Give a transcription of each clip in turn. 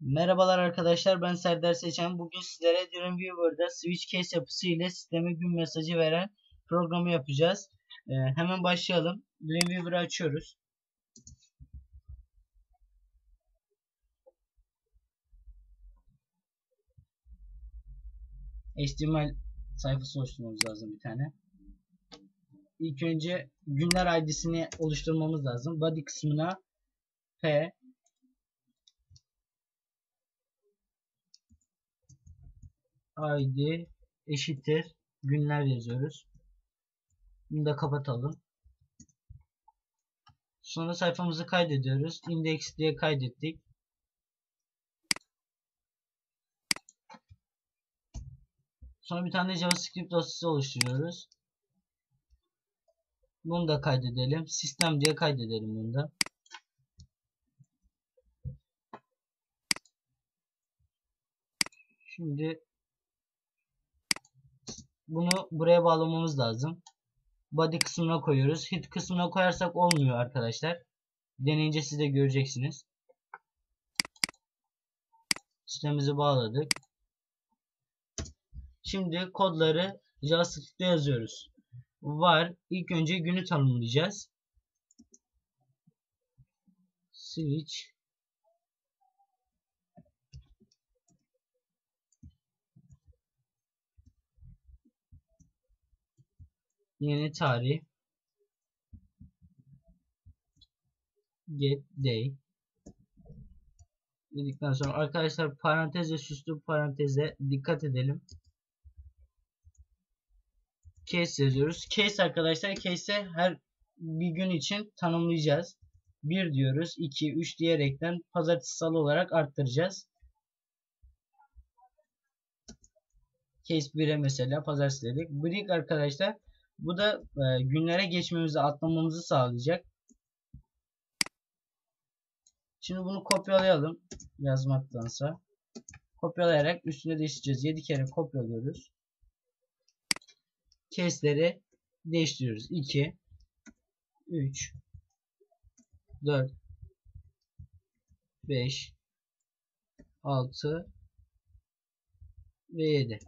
Merhabalar arkadaşlar ben Serdar Seçen. Bugün sizlere Dreamweaver'da switch case yapısı ile sisteme gün mesajı veren programı yapacağız. Ee, hemen başlayalım. Dreamweaver'ı açıyoruz. HTML sayfası oluşturmamız lazım bir tane. İlk önce günler ID'sini oluşturmamız lazım. Body kısmına P id eşittir günler yazıyoruz. Bunu da kapatalım. Sonra sayfamızı kaydediyoruz. Index diye kaydettik. Sonra bir tane JavaScript dosyası oluşturuyoruz. Bunu da kaydedelim. Sistem diye kaydedelim bunu da. Şimdi bunu buraya bağlamamız lazım. Body kısmına koyuyoruz. Hit kısmına koyarsak olmuyor arkadaşlar. Deneyince siz de göreceksiniz. Sistemimizi bağladık. Şimdi kodları JavaScript'te yazıyoruz. Var. İlk önce günü tanımlayacağız. Switch yeni tarih get day dedikten sonra arkadaşlar parantez ve süslü paranteze dikkat edelim. Case yazıyoruz. Case arkadaşlar case her bir gün için tanımlayacağız. 1 diyoruz. 2, 3 diyerekten pazartesi salı olarak arttıracağız. Case 1'e mesela pazartesi dedik. Break arkadaşlar bu da e, günlere geçmemizi atlamamızı sağlayacak. Şimdi bunu kopyalayalım yazmaktansa. Kopyalayarak üstüne değiştireceğiz. 7 kere kopyalıyoruz. Case'leri değiştiriyoruz. 2 3 4 5 6 ve 7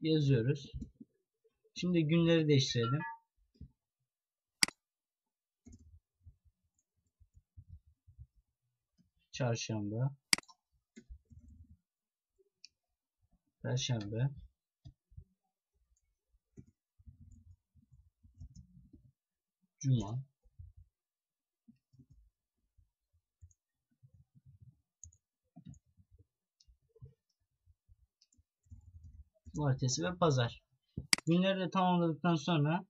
yazıyoruz. Şimdi günleri değiştirelim. Çarşamba Perşembe Cuma Cumartesi ve Pazar. Günleri de tamamladıktan sonra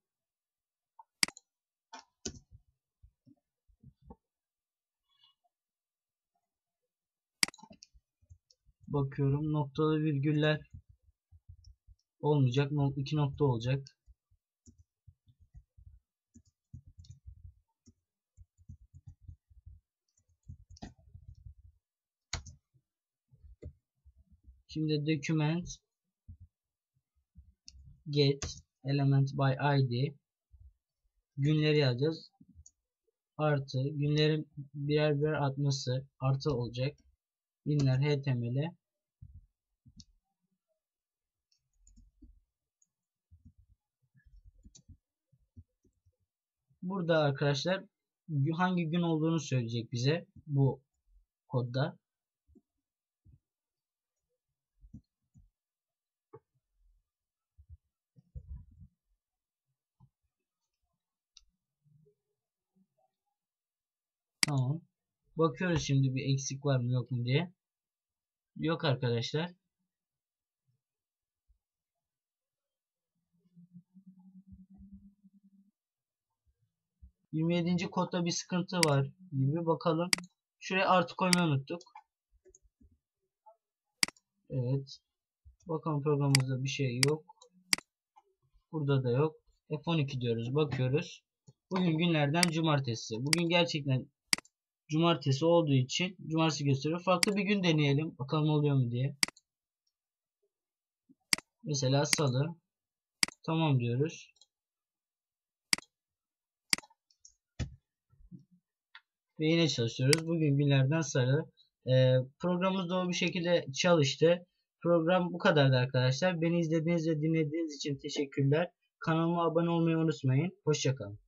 bakıyorum noktalı virgüller olmayacak. iki nokta olacak. Şimdi document get element by id günleri yazacağız. Artı günlerin birer birer atması artı olacak. Binler html Burada arkadaşlar hangi gün olduğunu söyleyecek bize bu kodda. Tamam. Bakıyoruz şimdi bir eksik var mı yok mu diye. Yok arkadaşlar. Yirmi yedinci kodda bir sıkıntı var gibi bakalım. Şuraya artı koymayı unuttuk. Evet. Bakalım programımızda bir şey yok. Burada da yok. F12 diyoruz. Bakıyoruz. Bugün günlerden cumartesi. Bugün gerçekten cumartesi olduğu için cumartesi gösteriyor. Farklı bir gün deneyelim. Bakalım oluyor mu diye. Mesela salı. Tamam diyoruz. Ve yine çalışıyoruz. Bugün günlerden salı. Ee, programımız o bir şekilde çalıştı. Program bu kadardı arkadaşlar. Beni izlediğiniz ve dinlediğiniz için teşekkürler. Kanalıma abone olmayı unutmayın. Hoşçakalın.